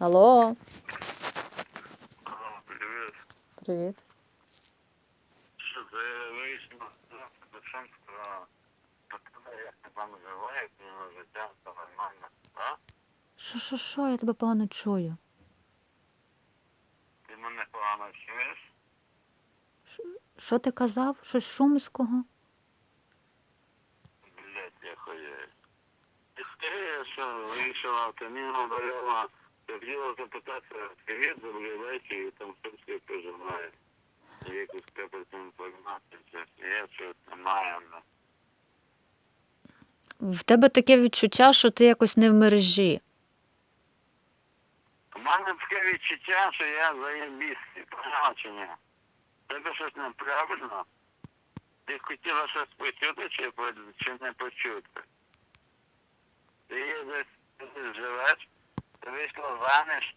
Алло, Алло, привет. привіт. Що це вийшло? Пацан сказав, як ти там живе, життя, все нормально, а? Що, що, що, я тебе погано чую. Ти мене погано чуєш? Що ти казав? Щось шумського? Блять, я хуєю. Ти скорее, що вийшла, ти мені говорила, хотіла запитатися, привіт, добрий і там все все прожимає. Якусь капельку інформацію, чи є, що немає, ну. В тебе таке відчуття, що ти якось не в мережі. У мене таке відчуття, що я заєбістий, поняла чи ні? Тебе щось неправильно? Ти хотіла щось почути чи, чи не почути? Ти є десь живеш, ти вийшла заміж,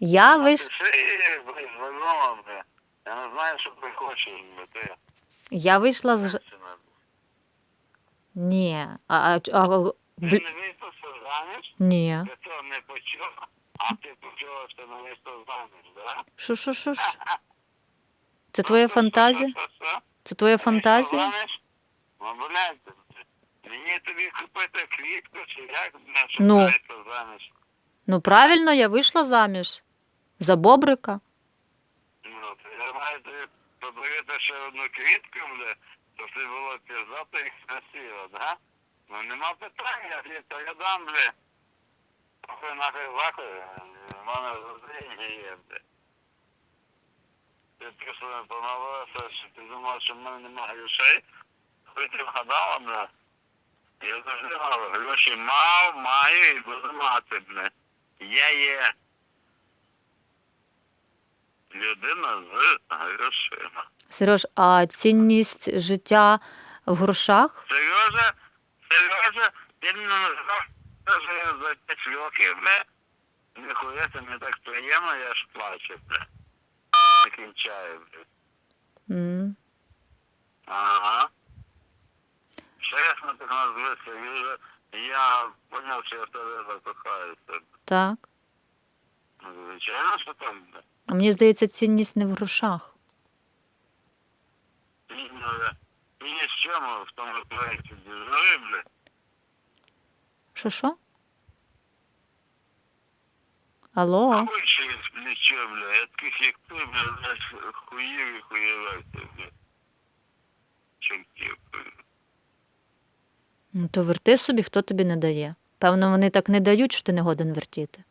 Я а виш... ти ще визволила, бля. Я не знаю, що ти хочеш, бля, ти. Я вийшла з. ж- женщина. Ні. А, а, а, Ти бл... не вийшла заміж, Ні. ти цього не почула, а ти почула, що не вийшла заміж, да? Що, що, що? що? Це твоя фантазія? Що-що-що-що? Це твоя фантазія? Знаєш, ну, блядь, мені тобі купити квітку чи як, блядь, щоб Ну. вийти заміж. Ну правильно, я вийшла заміж. За бобрика. Ну, то я маю тобі подарити ще одну квітку, блядь, щоб ти було піздато і красиво, да? Ну нема питань, я то я дам, блядь. Похуй нахуй захуй, в мене деньги є, блядь. Ти просто не помилилася, що ти думала, що в мене немає грошей. Хоч ти вгадала, блядь. Я завжди мав гроші мав, маю і буду мати, блядь. Я є людина з грошима. Сереж, а цінність життя в грошах? Сережа, Сережа, ти мене назвав за 5 років, бля. Ніхуя це мені так приємно, я ж плачу, бля. Не кінчаю, бля. м Ага. Чесно так назви Сережа, я поняв, що я в тебе закохаюся. Так. Ну, Звичайно, що бля. А мені здається, цінність не в грошах. Ні, ну, бля. Ні з чому в тому проєкті дежурі, бля. Що що? Алло? Хуй через плечо, бля. Я таких, як ти, бля, знаєш, хуїв і хуєвався, бля. Чортів, бля. Ну то верти собі, хто тобі не дає. Певно, вони так не дають, що ти не годен вертіти.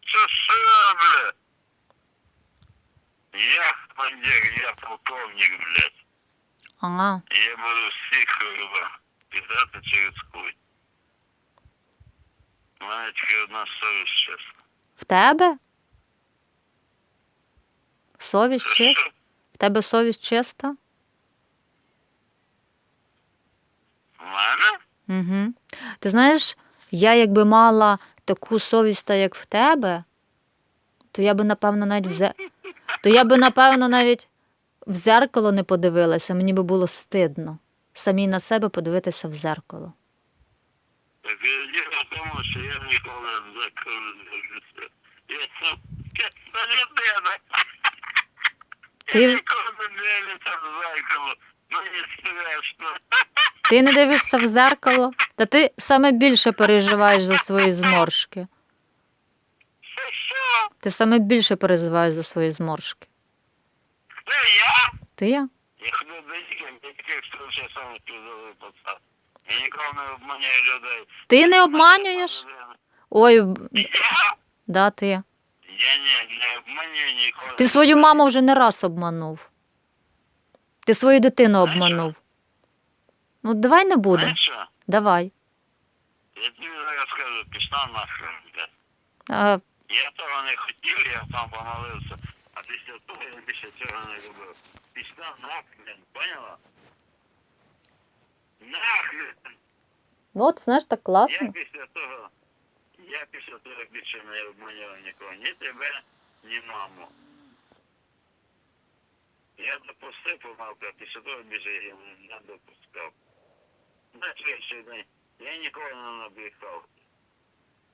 Що що, бля? Я командир, я полковник, блядь. Ага. Я буду всіх, піздати через хуй. У мене тільки одна совість, чесно. В тебе? Совість Що, чиста? що? В тебе совість чиста? У мене? Угу. Ти знаєш, я якби мала таку совість, як в тебе, то я би, напевно, навіть в зе... то я би, напевно, навіть в зеркало не подивилася, мені би було стидно. Самій на себе подивитися в зеркало. Так діло в тому, що я ніколи не закрив не дивлюся. Я сам чесна людина. Я ніколи не дивлюся в зеркало. Мені страшно. Ти не дивишся в зеркало, та ти саме більше переживаєш за свої зморшки. Ти саме більше переживаєш за свої зморшки. Це я? Ти я? Я ходив до я таких пацан. Я не обманюю людей. Ти не обманюєш? Ой, да, ти. Я ні, не обманюю ніколи. Ти свою маму вже не раз обманув. Ти свою дитину обманув. Ну, давай не. Знаєш що? Давай. Я тобі зараз скажу, пішла нахрен, блядь. А, Я того не хотів, я сам помолився, а після того я більше цього не робив. Пішла нахрен, поняла? Нахрен! от, знаєш, так Я класно. після того, я після того більше не обманював нікого, ні тебе, ні маму. Я допустив помилку, а після того більше я не допускав. На я ніколи не набрехав.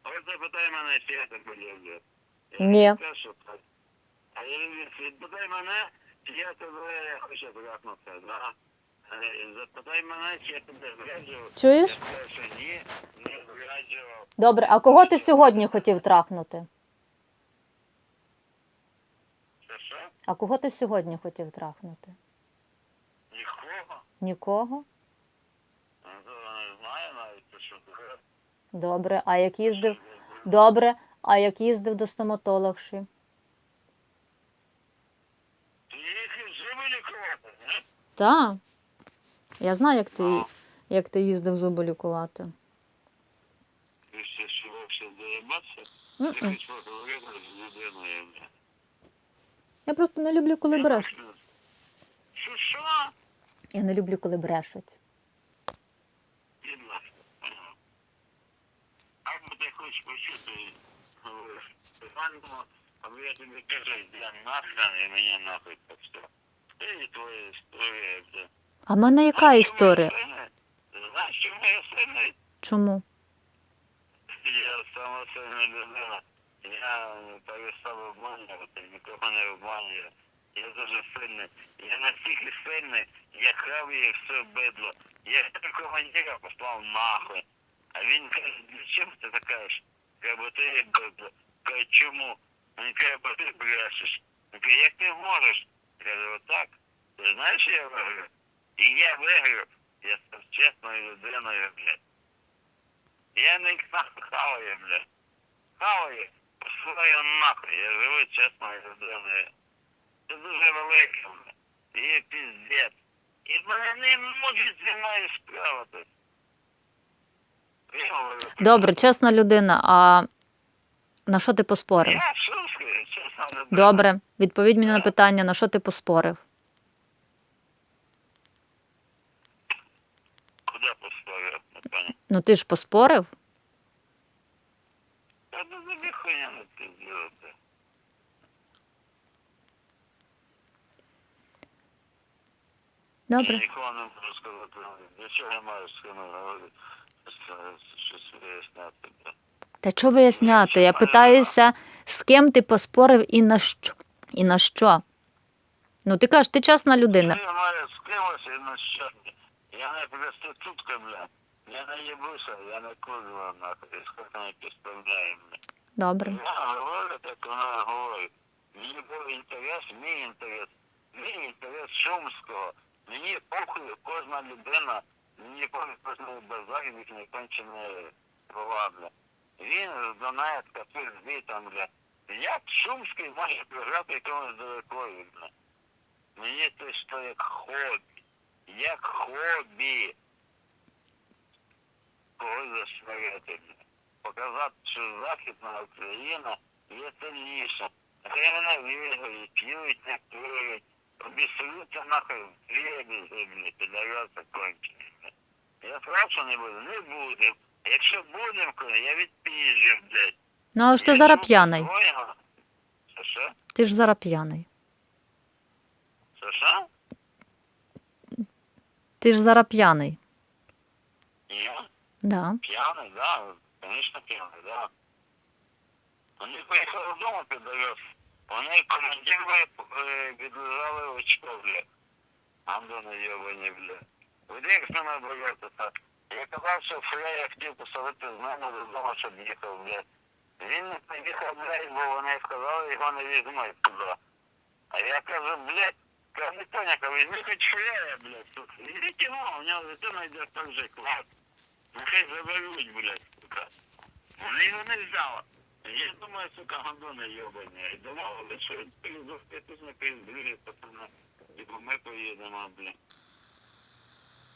Ось запитай мене, чи я тебе люблю. Ні. Я не кажу, так. А я люблю, запитай мене, чи я тебе хочу трахнути, да? Е, Запитай мене, чи я тебе зраджував. Чуєш? Я скажу, що ні, не зраджував. Добре, а кого ти сьогодні хотів трахнути? Що? А кого ти сьогодні хотів трахнути? Нікого? Нікого? Ну, то Не знаю навіть, це що таке. Добре, а як їздив? Добре, а як їздив до стоматологші? Ти і зуби лікувати, ні? Так. Я знаю, як ти, як ти їздив зуби лікувати. Ти ще вовсе доїбатися? Я просто не люблю, коли бреш. Що, що? Я не люблю, коли брешуть. Або ти хочеш почути, говориш, Іванко, або я нахрен і мені нахуй так все. І твоя історія, бля. А в мене яка історія? я? Знаєш, чому я сильний? Чому? Я сама сильна людина. Я перестав обманювати, нікого не обманюю. Я дуже сильний. Я настільки сильний, я крав її все бидло. Я ще командира послав нахуй. А він каже, для чого ти так? Каже, ти. Каже, чому? Він каже, бо ти брешеш. Він каже, як ти можеш? Каже, отак. Ти знаєш, я виграю? І я виграю. Я став чесною людиною, блядь. Я не хаваю, блядь. Хаваю. Посилаю нахуй. Я живу чесною людиною. Це дуже велике, блядь. І піздець. І мене не можуть зі мною справитись. Добре, чесна людина, а на що ти поспорив? Я шуткую, чесна людина. Добре, відповідь мені на питання, на що ти поспорив? Куди не пані? Ну ти ж поспорив? Та ну тобі хуйня не пизділити. Я Добре. нікого не можу сказати. Для чого я маю з ким говорити? Щось- виясняти. Та що виясняти? Я питаюся, з ким ти поспорив і на що? І на що? Ну ти кажеш, ти чесна людина. Я маю з кимось і на що. Я не проститутка, бля. Я не їбуся, я не курва, нахуй. Скільки не підставляю, бля. Добре. Я говорю, так вона говорить. Мені був інтерес, мій інтерес, мій інтерес Шумського. Мені похуй кожна людина, похуй кожний базар, їхні кончені слова, бля. Він з Донецька, тут звітом, бля. Як Шумський може програти якомусь далекою. Мені це що як хобі. Як хобі. Когось засмирити, показати, що Західна Україна є сильніша. Хай мене вірять, п'ють, не курять, обісруться нахуй в хлібі землі, підаряться кончені. Я страшно не буду, не будем. Якщо будем, коли я відпіжджу, блядь. Ну але ж ти зараз п'яний. Поняла? Що що? Ти ж зараз п'яний. Що що? Ти ж зараз п'яний. Я? Да. Пьяный, да, конечно пьяный, да. Вони поїхали вдома піддавив. Вони командири е, відлежали очко, бля. Андони йобані, бля. Ви з ними боротися? Я казав, що Фрея хотів посадити з нами додому, щоб їхав, бля. Він не поїхав, блядь, бо вони сказали, його не візьмуть туди. А я кажу, блядь, кажу, Тоняка, візьми хоч Фрея, блядь. Ідіть його, у нього дитина йде так же клас. Нехай заберуть, блядь, сука. Вони його не взяли. Я думаю, сука, гандони йобані. І домовили, що до п'ятисна другі пацани. Типу ми поїдемо, блядь.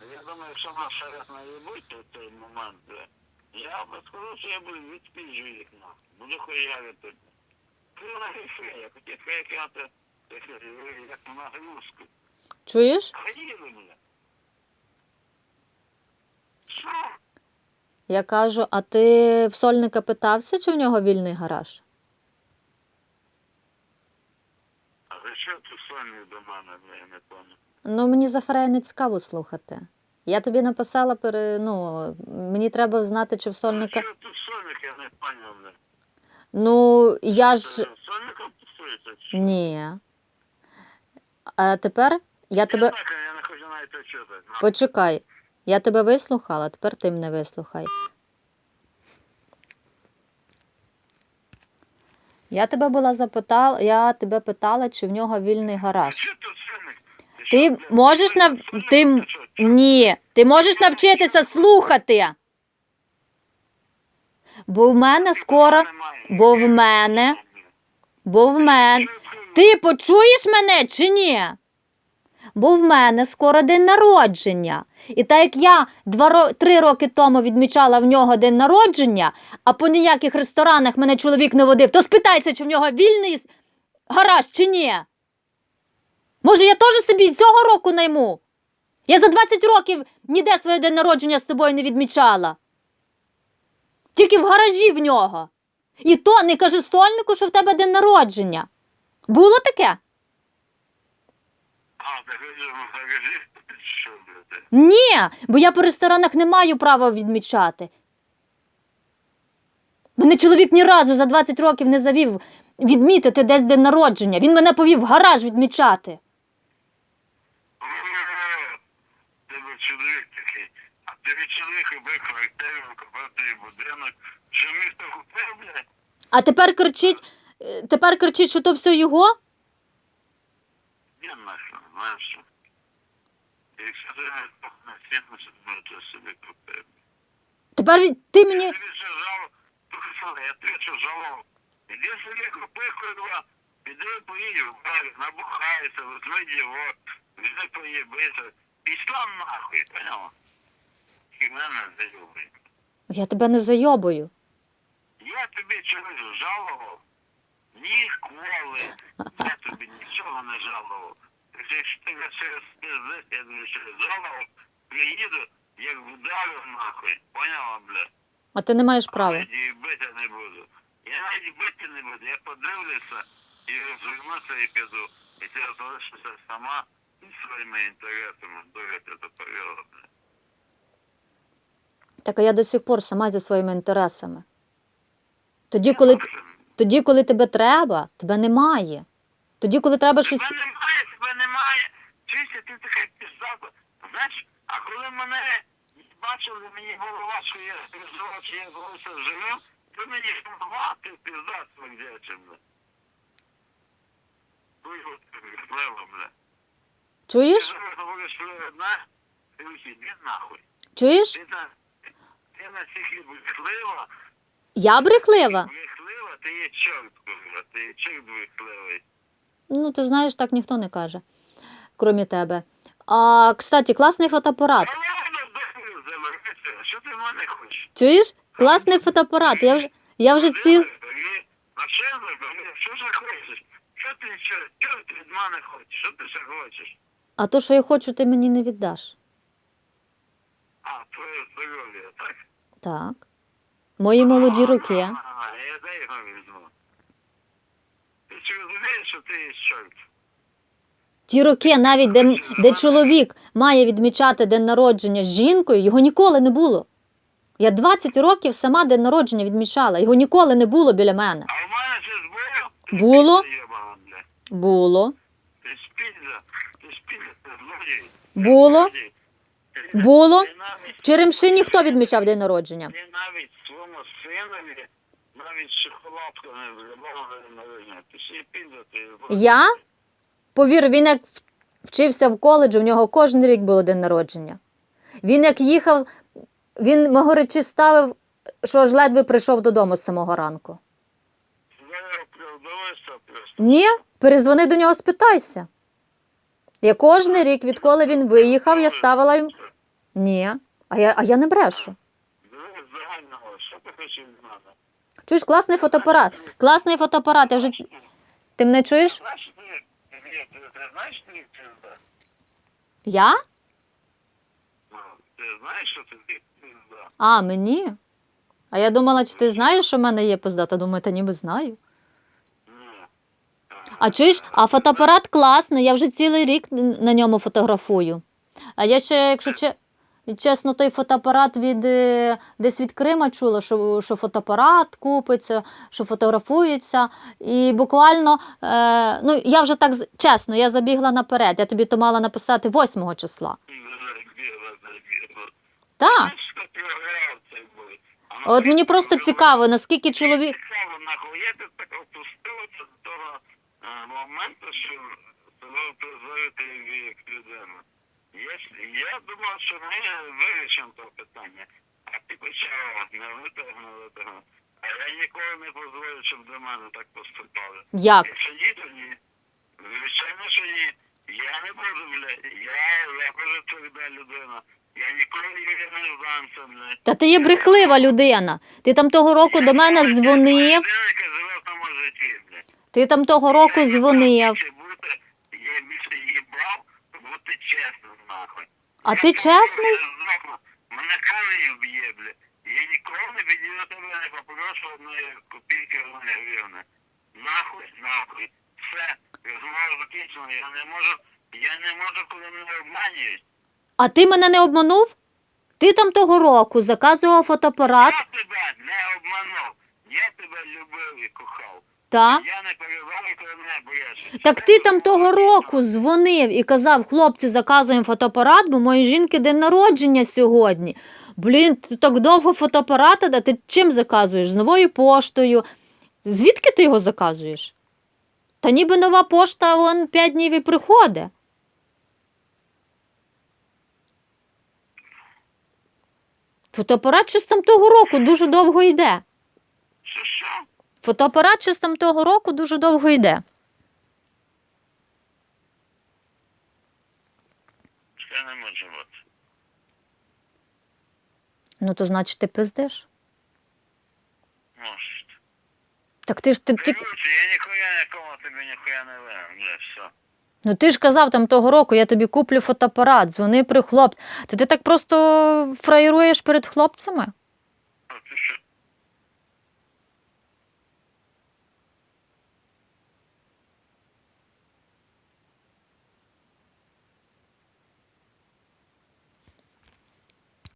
Я думаю, якщо раз наїбуть, то в цей момент, я би сказав, що я буду відпіжу їх нахуй. Буду хуярити. Крила фея, хотів фея кати, як на нагрузку. Чуєш? Ходили, блядь. Що? Я кажу, а ти в сольника питався, чи в нього вільний гараж? А ви що ти сольний до мене, я не пам'ятаю. Ну, мені за не цікаво слухати. Я тобі написала, пере... ну, мені треба знати, чи в сольника. Що тут сольник, я не пам'ятаю. Ну, я ж. Сонником тусується? чи? Ні. А тепер я Я тебе. так, я не хочу навіть чути. Почекай. Я тебе вислухала, тепер ти мене вислухай. Я тебе була запитала, я тебе питала, чи в нього вільний гараж. Що тут? Ти можеш нав- ти-? Ні, ти можеш навчитися слухати. Бо в мене скоро, бо в мене, бо в мене. Ти почуєш мене чи ні? Бо в мене скоро день народження. І так як я два три роки тому відмічала в нього день народження, а по ніяких ресторанах мене чоловік не водив, то спитайся, чи в нього вільний гараж чи ні. Може, я теж собі цього року найму? Я за 20 років ніде своє день народження з тобою не відмічала. Тільки в гаражі в нього. І то не кажи стольнику, що в тебе день народження. Було таке? А, так що. Ні, бо я по ресторанах не маю права відмічати. Мене чоловік ні разу за 20 років не завів відмітити десь день народження. Він мене повів в гараж відмічати. Тебе чоловік такий, а тобі чоловік купив квартиру, купив будинок, що місто купив, блядь? А тепер кричить, е, тепер кричить, що то все його? Я нахрен, знаєш? Якщо ти не на фітнес, то собі купив. Тепер ти Я мені. я тобі що жало. Іди собі купи, курва, іди поїдь в бар, набухайся, возьми його, іди поїбися. Пішла нахуй, поняла? І мене зайобує. Я тебе не зайобую. Я тобі чогось жалував? Ніколи. Я тобі нічого не жалував. Якщо ти через пиздець, я тобі через жалував, приїду, як вдарю нахуй. Поняла, блядь? А ти не маєш права. Я її бити не буду. Я навіть бити не буду. Я подивлюся і розвернуся і піду. І ти залишишся сама зі своїми інтересами. Дура ти то повела. Так а я до сих пор сама зі своїми інтересами. Тоді, коли, тоді, коли тебе треба, тебе немає. Тоді, коли треба щось. Тебе немає, тебе немає. Чуєшся, ти така піздата. Знаєш, а коли мене бачили, мені голова, що я сказав, що я залишив живим, то мені голова, ти бля. Ой, от хлеба, бля. Чуєш? Чуєш? Ти на, всіх брехлива, Я брехлива. брехлива, ти є чорт, ти є чорт брехливий. Ну, ти знаєш, так ніхто не каже, крім тебе. А, кстати, класний фотоапарат. Що ти в мене хочеш? Чуєш? Класний фотоапарат. Я вже, я вже ціл. Що ж хочеш? Що ти ще, що ти від мене хочеш? Що ти ще хочеш? А то, що я хочу, ти мені не віддаш. А, твоє здоров'я, так? Так. Мої молоді руки. А, я де його візьму? Ти ж розумієш, що ти є чорт? Ті роки, навіть де, де чоловік має відмічати день народження з жінкою, його ніколи не було. Я 20 років сама день народження відмічала, його ніколи не було біля мене. А в мене це Було. Було, Ти злодій. Було, було. В Черемши ніхто відмічав день народження. Навіть своєму синові, навіть шоколадку не народження. Ти ще й пізно. Я? Повір, він як вчився в коледжі, в нього кожен рік було день народження. Він як їхав, він мого речі ставив, що аж ледве прийшов додому з самого ранку. Ні, перезвони до нього, спитайся. Я кожен рік, відколи він виїхав, я ставила їм. Ні. А я, а я не брешу. Загального, що ти хочеш мене? Чуєш, класний фотоапарат. Класний фотоапарат. Я вже... Ти мене чуєш? Я? Ти знаєш, що ти? А, мені? А я думала, чи ти знаєш, що в мене є пизда, та думаю, та ніби знаю. А чуєш, а фотоапарат класний, я вже цілий рік на ньому фотографую. А я ще, якщо чесно, той фотоапарат від е, десь від Крима чула, що, що фотоапарат купиться, що фотографується. І буквально, е, ну я вже так чесно, я забігла наперед. Я тобі то мала написати 8 числа. Так. От мені просто цікаво, наскільки чоловік. Цікаво, нахуй, я тут так опустилася до того моменту, що себе призводити як людину. Я, думав, що ми вирішимо це питання, а ти почала не витягнули того. А я ніколи не дозволю, щоб до мене так поступали. Як? Якщо ні, то ні. Звичайно, що ні. Я не буду, блядь. Я, я позитивна людина. Я ніколи не здамся, блядь. Та ти є брехлива людина. Ти там того року до мене дзвонив. Ти там того року дзвонив. Я більше їбав, бути чесним, нахуй. А ти чесний? Мене камінь б'є, бля. Я ніколи не підійду до тебе не попрошу одної копійки одної гривни. Нахуй, нахуй. Все, розмова закінчена, я не можу, я не можу, коли мене обманюють. А ти мене не обманув? Ти там того року заказував фотоапарат, Я тебе не обманув. Я тебе любив і кохав. та? Я не переживаю, коли мене боєш. Так ти там того року дзвонив і казав, хлопці, заказуємо фотоапарат, бо моїй жінки день народження сьогодні. Блін, ти так довго фотоапарата, да ти чим заказуєш? З новою поштою. Звідки ти його заказуєш? Та ніби нова пошта вон 5 днів і приходить. Фотоапарат ще з там того року дуже довго йде. Що що? Фотоапарат ще з там того року дуже довго йде. Це не може бути. Ну, то значить ти пиздиш. Може. Так ти ж ти, ти, я ніхуя нікому тобі ніхуя не винен, бля, все. Ну ти ж казав там того року, я тобі куплю фотоапарат, дзвони при хлоп. Та ти так просто фраєруєш перед хлопцями?